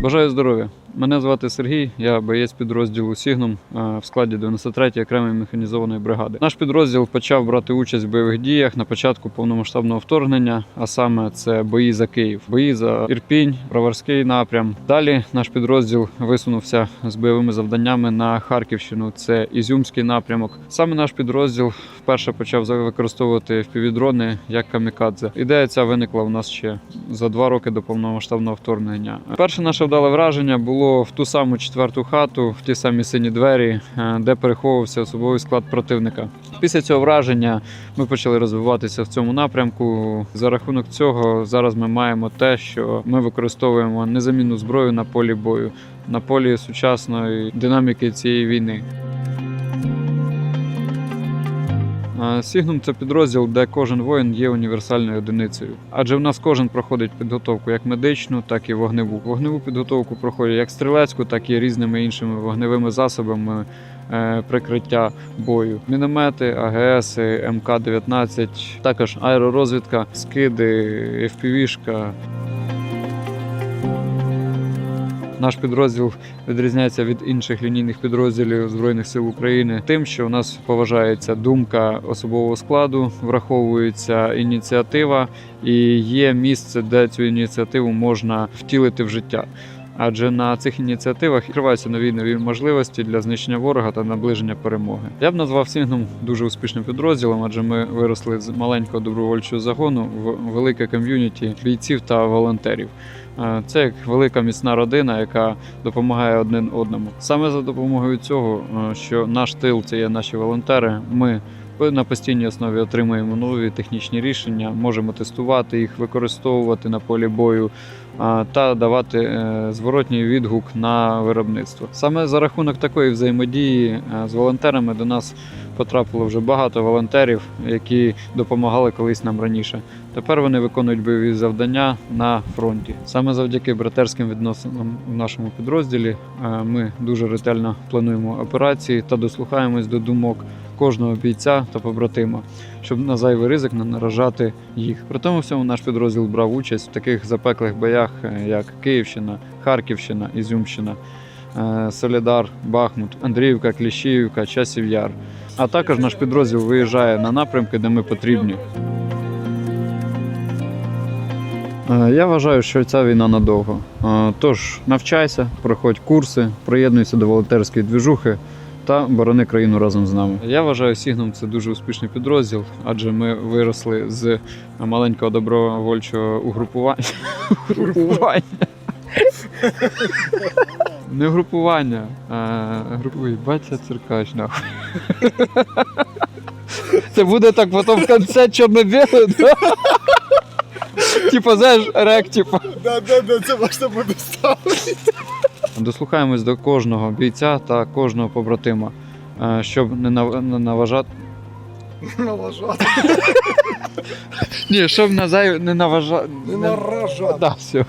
Бажаю здоров'я. Мене звати Сергій, я боєць підрозділу Сігнум е, в складі 93-ї окремої механізованої бригади. Наш підрозділ почав брати участь в бойових діях на початку повномасштабного вторгнення, а саме це бої за Київ, бої за Ірпінь, Броварський напрям. Далі наш підрозділ висунувся з бойовими завданнями на Харківщину. Це Ізюмський напрямок. Саме наш підрозділ вперше почав використовувати впівдрони як камікадзе. Ідея ця виникла у нас ще за два роки до повномасштабного вторгнення. Перше наше вдале враження було в ту саму четверту хату, в ті самі сині двері, е, де переховувався особовий склад противника. Після цього враження ми почали розвиватися в цьому напрямку. За рахунок цього зараз ми маємо те, що ми використовуємо незамінну зброю на полі бою, на полі сучасної динаміки цієї війни. Сігнум це підрозділ, де кожен воїн є універсальною одиницею. Адже в нас кожен проходить підготовку як медичну, так і вогневу. Вогневу підготовку проходять як стрілецьку, так і різними іншими вогневими засобами е, прикриття бою. Міномети, АГС, МК-19, також аеророзвідка, скиди, FPV-шка. Наш підрозділ відрізняється від інших лінійних підрозділів Збройних сил України тим, що у нас поважається думка особового складу, враховується ініціатива і є місце, де цю ініціативу можна втілити в життя. Адже на цих ініціативах відкриваються нові нові можливості для знищення ворога та наближення перемоги. Я б назвав Сігнум дуже успішним підрозділом, адже ми виросли з маленького добровольчого загону в велике ком'юніті бійців та волонтерів. Е, Це як велика міцна родина, яка допомагає один одному. Саме за допомогою цього, е, що наш тил це є наші волонтери. Ми на постійній основі отримуємо нові технічні рішення, можемо тестувати їх, використовувати на полі бою та давати е, зворотній відгук на виробництво. Саме за рахунок такої взаємодії е, з волонтерами до нас потрапило вже багато волонтерів, які допомагали колись нам раніше. Тепер вони виконують бойові завдання на фронті. Саме завдяки братерським відносинам в нашому підрозділі е, ми дуже ретельно плануємо операції та дослухаємось до думок кожного бійця та побратима, щоб на зайвий ризик не наражати їх. При тому всьому наш підрозділ брав участь в таких запеклих боях, е, як Київщина, Харківщина, Ізюмщина, е, Солідар, Бахмут, Андріївка, Кліщіївка, Часів Яр. А також наш підрозділ виїжджає на напрямки, де ми потрібні. Е, Я вважаю, що ця війна надовго. Тож навчайся, проходь курси, приєднуйся до волонтерської двіжухи та борони країну разом з нами. Я вважаю, Сігнум це дуже успішний підрозділ, адже ми виросли з маленького добровольчого угрупування. Угрупування. Не угрупування, а групи. Бача циркач, нахуй. Це буде так потім в кінці чорно-біле, да? Типа, знаєш, рек, типа. Да, да, да, це можна буде ставити. Дослухаємось до кожного бійця та кожного побратима, е, щоб не наважати. не наважати. Налажати. Ні, щоб не наважати. Не наражати. Да, все.